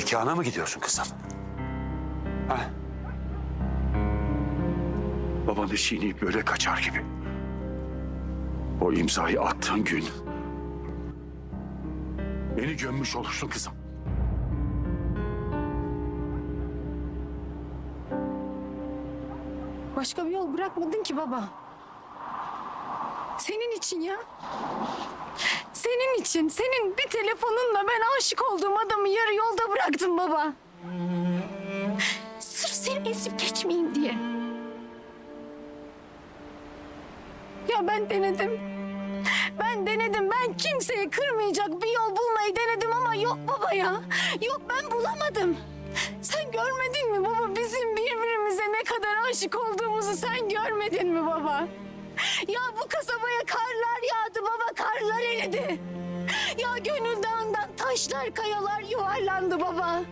Nikahına mı gidiyorsun kızım? Ha? Babanı çiğneyip böyle kaçar gibi. O imzayı attığın gün... ...beni gömmüş olursun kızım. Başka bir yol bırakmadın ki baba. Senin için ya. Senin için, senin bir telefonunla ben aşık olduğum adamı yarı yolda bıraktım baba. Sırf seni ezip geçmeyeyim diye. Ya ben denedim. Ben denedim. Ben kimseyi kırmayacak bir yol bulmayı denedim ama yok baba ya. Yok ben bulamadım. Sen görmedin mi baba bizim birbirimize ne kadar aşık olduğumuzu sen görmedin mi baba? Ya bu kasabaya karlar yağdı baba karlar eridi. Ya gönül dağından taşlar kayalar yuvarlandı baba.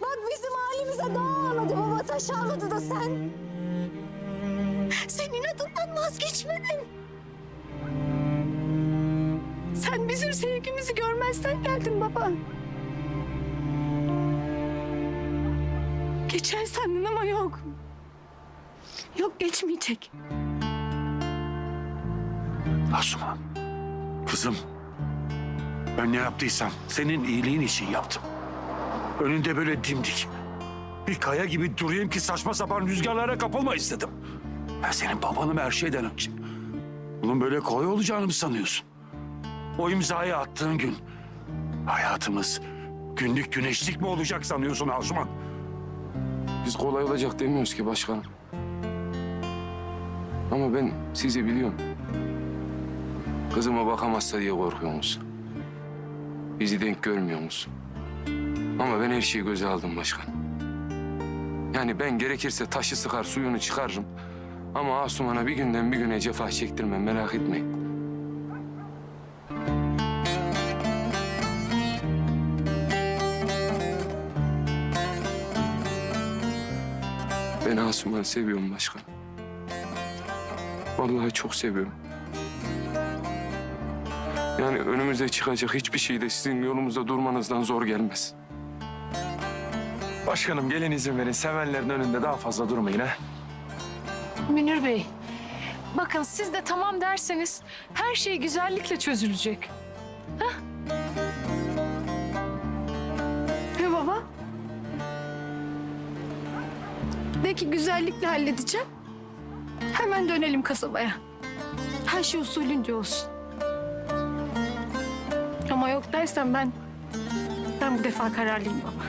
Bak bizim halimize dağ ağladı baba taş ağladı da sen. Sen inadından vazgeçmedin. Sen bizim sevgimizi görmezden geldin baba. Geçer sandın ama yok. Yok geçmeyecek. Asuman. Kızım. Ben ne yaptıysam senin iyiliğin için yaptım. Önünde böyle dimdik. Bir kaya gibi durayım ki saçma sapan rüzgarlara kapılma istedim. Ben senin babanım her şeyden önce. Bunun böyle kolay olacağını mı sanıyorsun? O imzayı attığın gün hayatımız günlük güneşlik mi olacak sanıyorsun Asuman? Biz kolay olacak demiyoruz ki başkanım. Ama ben sizi biliyorum. Kızıma bakamazsa diye korkuyorsunuz. Bizi denk görmüyorsunuz. Ama ben her şeyi göze aldım başkan. Yani ben gerekirse taşı sıkar suyunu çıkarırım. Ama Asuman'a bir günden bir güne cefa çektirmem merak etmeyin. Ben Asuman'ı seviyorum başkan. Vallahi çok seviyorum. Yani önümüze çıkacak hiçbir şey de sizin yolumuzda durmanızdan zor gelmez. Başkanım gelin izin verin. Sevenlerin önünde daha fazla durmayın ha. Münir Bey, bakın siz de tamam derseniz her şey güzellikle çözülecek. He baba? De ki güzellikle halledeceğim. Hemen dönelim kasabaya. Her şey usulünce olsun. Yok dersen ben... Ben bu defa kararlıyım baba.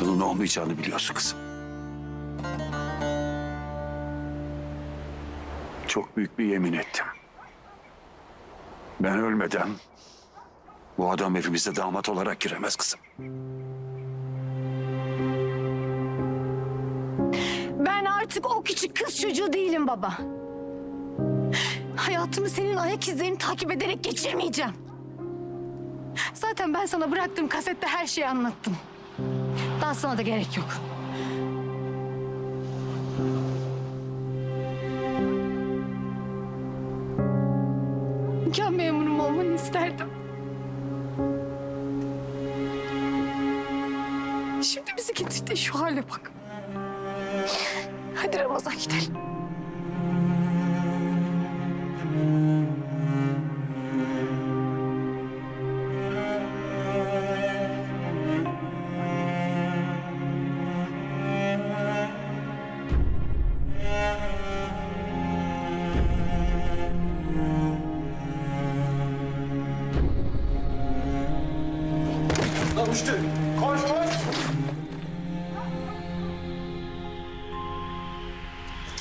Bunun olmayacağını biliyorsun kızım. Çok büyük bir yemin ettim. Ben ölmeden bu adam evimize damat olarak giremez kızım. Artık o küçük kız çocuğu değilim baba. Hayatımı senin ayak izlerini takip ederek geçirmeyeceğim. Zaten ben sana bıraktığım kasette her şeyi anlattım. Daha sana da gerek yok. Nikah memurum olmanı isterdim. Şimdi bizi getirdi şu hale bak. Hadi Ramazan gidelim.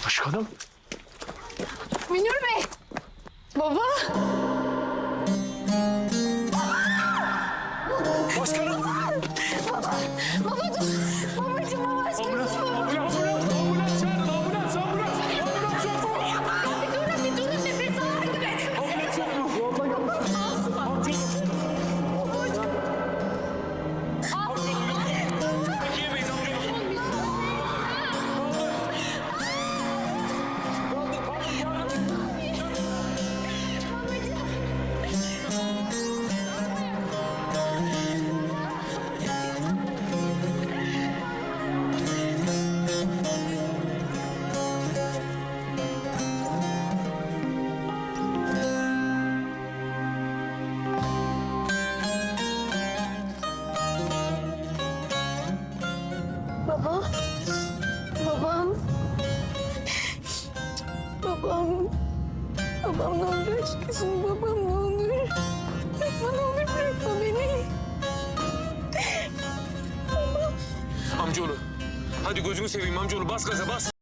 Başkanım. Münir Bey. Baba. Başkanım. Baba. Babam ne olur aşk olsun babam ne olur. Yapma ne olur bırakma beni. Amcaoğlu. Hadi gözünü seveyim amcaoğlu bas gaza bas.